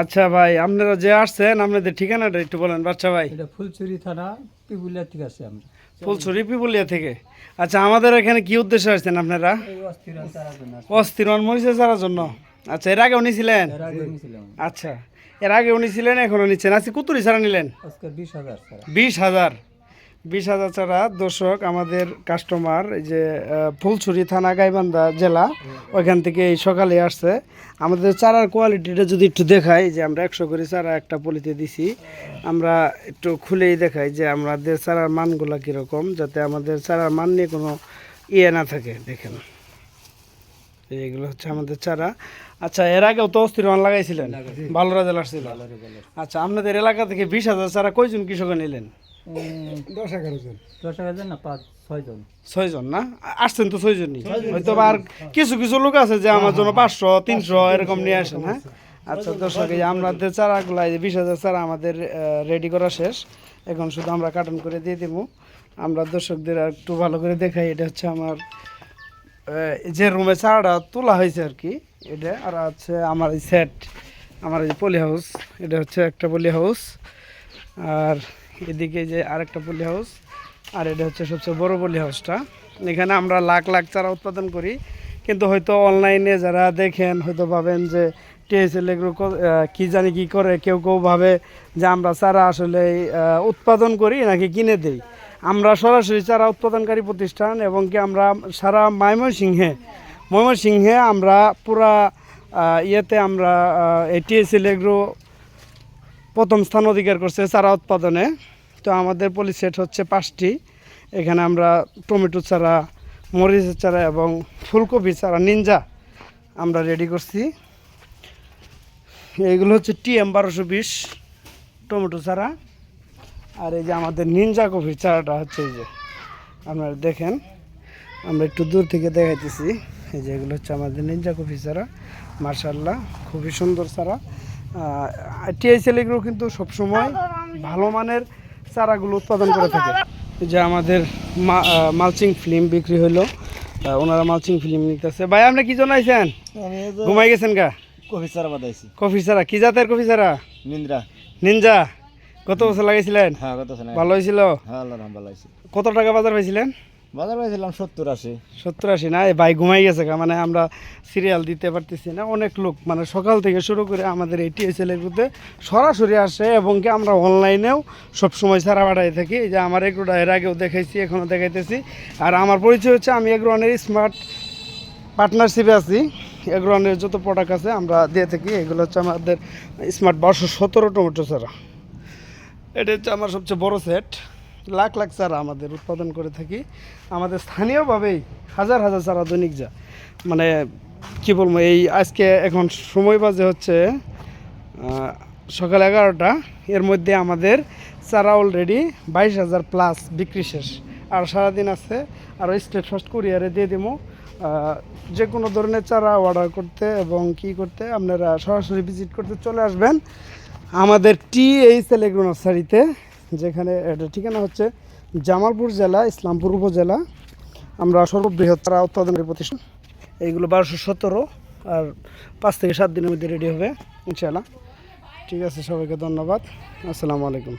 আচ্ছা ভাই আপনারা যে আসছেন আপনাদের ঠিকানাটা একটু বলেন বাচ্চা ভাই। এটা ফুলচুরি থানা পিপুলিয়া থেকে আছে আমরা। ফুলছড়ি পিপুলিয়া থেকে। আচ্ছা আমাদের এখানে কি উদ্দেশ্যে আসছেন আপনারা? অস্থির মরিচে চারার জন্য। আচ্ছা এর আগে উনি ছিলেন আচ্ছা এর আগে উনি ছিলেন এখনও নিচ্ছেন। আজকে কুতুরি ছাড়া নিলেন? বিশ হাজার বিশ হাজার। বিশ হাজার ছাড়া দর্শক আমাদের কাস্টমার এই যে আহ, ফুলছড়ি থানা গাইবান্ধা জেলা ওইখান থেকে এই সকালে আসছে। আমাদের চারার কোয়ালিটিটা যদি একটু দেখাই যে আমরা একশো করে চারা একটা পলিতে দিছি আমরা একটু খুলেই দেখাই যে আমাদের চারার মানগুলো কীরকম যাতে আমাদের চারার মান নিয়ে কোনো ইয়ে না থাকে দেখেন। এইগুলো হচ্ছে আমাদের চারা। আচ্ছা এর আগেও তো অস্থির মান লাগাইছিলেন? ভালো রেজাল্ট আসছিল আচ্ছা আপনাদের এলাকা থেকে বিশ হাজার চারা কয়জন কৃষক নিলেন? দশ এগারো জন। দশ এগারো জন না পাঁচ ছয় ছয়জন না? আসছেন তো ছয়জনই হয়তো বা আর কিছু কিছু লোক আছে যে আমার জন্য পাঁচশো তিনশো এরকম নিয়ে আসেন হ্যাঁ? আচ্ছা দর্শক এই আমাদের চারাগুলো এই বিশ হাজার চারা আমাদের রেডি করা শেষ। এখন শুধু আমরা কার্টন করে দিয়ে দেবো। আমরা দর্শকদের আর একটু ভালো করে দেখাই। এটা হচ্ছে আমার যে রুমে চারাটা তোলা হয়েছে আর কি এটা। আর আছে আমার এই সেট আমার এই পলি হাউস এটা হচ্ছে একটা পলি হাউস আর এদিকে যে আরেকটা পলি হাউস আর এটা হচ্ছে সবচেয়ে বড় পলি হাউসটা। এখানে আমরা লাখ লাখ চারা উৎপাদন করি কিন্তু হয়তো অনলাইনে যারা দেখেন হয়তো ভাবেন যে টিএসএল এগুলো ক- জানি কী করে কেউ কেউ ভাবে যে আমরা চারা আসলে উৎপাদন করি নাকি কিনে দেই। আমরা সরাসরি চারা উৎপাদনকারী প্রতিষ্ঠান এবং কি আমরা সারা ময়মনসিংহে ময়মনসিংহে আমরা পুরা ইয়েতে আমরা আহ, এই টিএসএল এগ্রো প্রথম স্থান অধিকার করছে চারা উৎপাদনে। তো আমাদের পলি সেট হচ্ছে পাঁচটি। এখানে আমরা টমেটো চারা মরিচের চারা এবং ফুলকপি চারা নিনজা আমরা রেডি করছি। এইগুলো হচ্ছে টিএম বারোশো বিশ টমেটো চারা। আর এই যে আমাদের নিনজা কফির চারাটা হচ্ছে এই যে, আপনারা দেখেন। আমরা একটু দূর থেকে দেখাইতেছি। এই যে এগুলো হচ্ছে আমাদের নিনজা কফি চারা। মার্শাল্লাহ খুবই সুন্দর চারা। টিআইসিএল এগুলো কিন্তু সবসময় ভালো মানের চারাগুলো উৎপাদন করে থাকে। যে আমাদের মালচিং ফিল্ম বিক্রি আহ, ওনারা মালচিং ফিল্ম নিতেছে। ভাই আপনি কি জানাইছেন? ঘুমাই গেছেন গা? কফি চারা বাদাইছি কফি চারা? কি জাতের কফি চারা? নিন্দ্রা। নিনজা কত বছর লাগাইছিলেন? হ্যাঁ কত শোনা ভালো হয়েছিল? হ্যাঁ ভালো আছে কত টাকা বাজার পাইছিলেন? বাজার পাইছিলাম সত্তর আশি। সত্তর আশি, না, এই ভাই ঘুমাই গেছে মানে আমরা সিরিয়াল দিতে পারতেছি না, অনেক লোক মানে সকাল থেকে শুরু করে আমাদের এই টিএসএল এগুলোতে সরাসরি আসে এবং কি আমরা অনলাইনেও সবসময় সারা বাড়াই থাকি। যে আমার এগুলোটা এর আগেও দেখাইছি এখনও দেখাইতেছি। আর আমার পরিচয় হচ্ছে, আমি এগ্রোয়ানের স্মার্ট পার্টনারশিপে আছি। এগ্রোয়ানের যত প্রোডাক্ট আছে আমরা দিয়ে থাকি, এগুলো হচ্ছে আমাদের স্মার্ট বারোশো সতেরো টমেটো চারা এটা হচ্ছে আমার সবচেয়ে বড় সেট লাখ লাখ চারা আমাদের উৎপাদন করে থাকি। আমাদের স্থানীয়ভাবেই হাজার হাজার চারা দৈনিক যা মানে কি বলব, এই আজকে এখন সময় বাজে হচ্ছে সকাল এগারোটা। এর মধ্যে আমাদের চারা অলরেডি বাইশ হাজার প্লাস বিক্রি শেষ। আর সারাদিন আছে, আর স্টেট ফার্স্ট কুরিয়ারে দিয়ে দেবো যে কোনো ধরনের চারা অর্ডার করতে এবং কি করতে আপনারা সরাসরি ভিজিট করতে চলে আসবেন। আমাদের টি এইচ এল নার্সারিতে যেখানে ঠিকানা হচ্ছে জামালপুর জেলা, ইসলামপুর উপজেলা। আমরা সর্ববৃহৎ তারা উৎপাদনের প্রতিষ্ঠান। এইগুলো বারোশো সতেরো আর পাঁচ থেকে সাত দিনের মধ্যে রেডি হবে, ইনশাআল্লাহ। ঠিক আছে, সবাইকে ধন্যবাদ। আসসালামু আলাইকুম।